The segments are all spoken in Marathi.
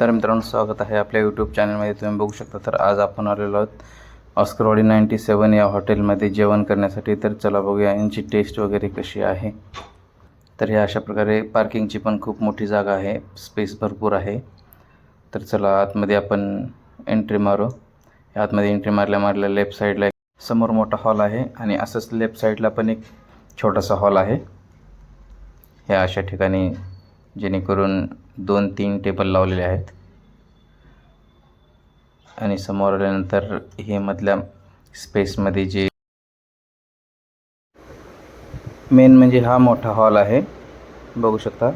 तर मित्रांनो स्वागत आहे आपल्या यूट्यूब चॅनलमध्ये तुम्ही बघू शकता तर आज आपण आलेलो आहोत ऑस्करवाडी नाईंटी सेवन या हॉटेलमध्ये जेवण करण्यासाठी. तर चला बघूया यांची टेस्ट वगैरे कशी आहे. तर ह्या अशा प्रकारे पार्किंगची पण खूप मोठी जागा आहे स्पेस भरपूर आहे. तर चला आतमध्ये आपण एंट्री मारू. या आतमध्ये एंट्री मारल्या मारल्या लेफ्ट साईडला एक समोर मोठा हॉल आहे आणि असंच लेफ्ट साईडला पण एक छोटासा हॉल आहे. ह्या अशा ठिकाणी जेणेकरून दोन तीन टेबल लावलेले आहेत. आणि समोर आल्यानंतर हे मधल्या स्पेसमध्ये जे मेन म्हणजे हा मोठा हॉल आहे. बघू शकता.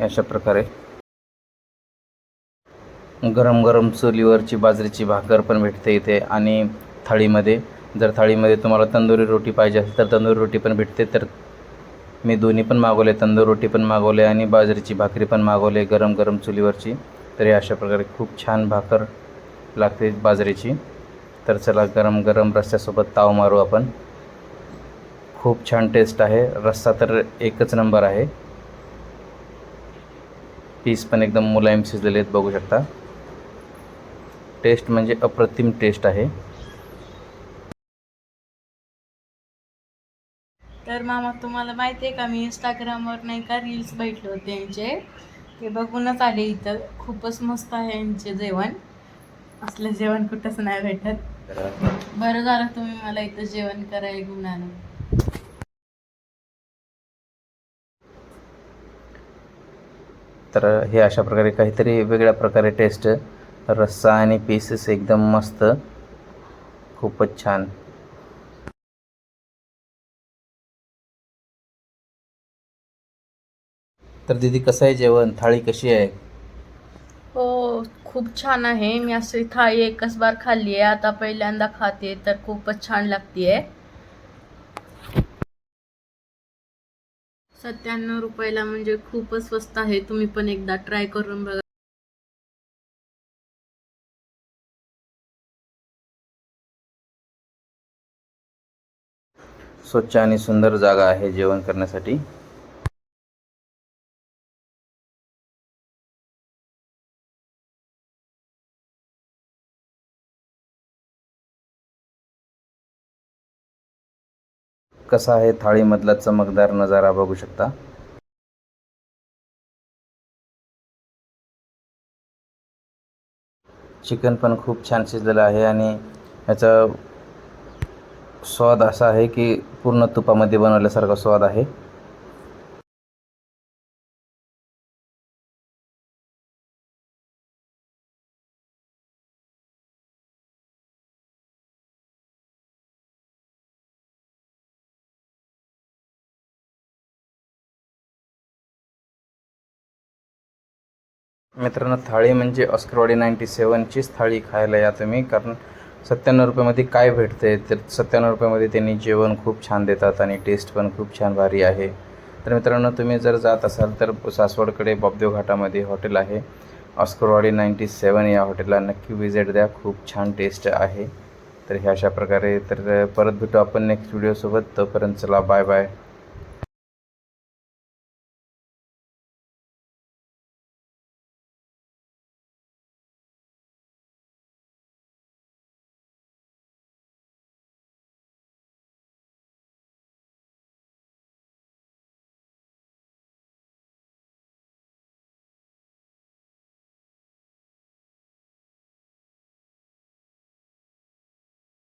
अशा प्रकारे. गरम गरम चुलीवरची बाजरीची भाकर पण भेटते इथे. आणि थाळीमध्ये जर थाळीमध्ये तुम्हाला तंदुरी रोटी पाहिजे असेल तर तंदुरी रोटी पण भेटते. तर मी दोन्ही पण मागवले तंदूर रोटी पण मागवले आणि बाजरीची भाकरी पण मागवले गरम गरम चुलीवरची. तरी अशा प्रकारे खूप छान भाकर लागते बाजरीची. तर चला गरम गरम रस्त्यासोबत ताव मारू आपण. खूप छान टेस्ट आहे. रस्सा तर एकच नंबर आहे. पीस पण एकदम मुलायम शिजलेले आहेत बघू शकता. टेस्ट म्हणजे अप्रतिम टेस्ट आहे. तर मामा तुम्हाला माहिती आहे का मी इंस्टाग्रामवर नाही का रील्स बघितले होते यांचे. ते बघूनच आले इथं. खूपच मस्त आहे यांचे जेवण. असलं जेवण कुठंच नाही भेटत. बरं झालं तुम्ही मला इथं जेवण करायला घेऊन आलं. तर हे अशा प्रकारे काहीतरी वेगळ्या प्रकारे टेस्ट रस्सा आणि पीसेस एकदम मस्त. खूपच छान. तर दीदी कसं आहे जेवण? थाळी कशी आहे? हो खूप छान आहे. मी अशी थाळी एकच बार खाल्ली आहे. आता पहिल्यांदा खाते तर खूपच छान लागते सत्त्याण्णव रुपयाला म्हणजे खूपच स्वस्त आहे. तुम्ही पण एकदा ट्राय करून बघा. स्वच्छ आणि सुंदर जागा आहे जेवण करण्यासाठी. कसा आहे थाळीमधला चमकदार नजारा बघू शकता? चिकन पण खूप छान शिजलेलं आहे आणि याचा स्वाद असा आहे की पूर्ण तुपामध्ये बनवल्यासारखा स्वाद आहे. मित्रांनो थाळी म्हणजे ऑस्करवाडी नाईंटी सेवनचीच थाळी खायला या तुम्ही. कारण सत्त्याण्णव रुपयामध्ये काय भेटते तर सत्त्याण्णव रुपयामध्ये त्यांनी जेवण खूप छान देतात आणि टेस्ट पण खूप छान भारी आहे. तर मित्रांनो तुम्ही जर जात असाल तर सासवडकडे बॉबदेव घाटामध्ये हॉटेल आहे. ऑस्करवाडी नाईंटी सेवन या हॉटेलला नक्की विजिट द्या खूप छान टेस्ट आहे. तर ह्या अशा प्रकारे तर परत भेटू आपण नेक्स्ट व्हिडिओसोबत तोपर्यंत चला बाय बाय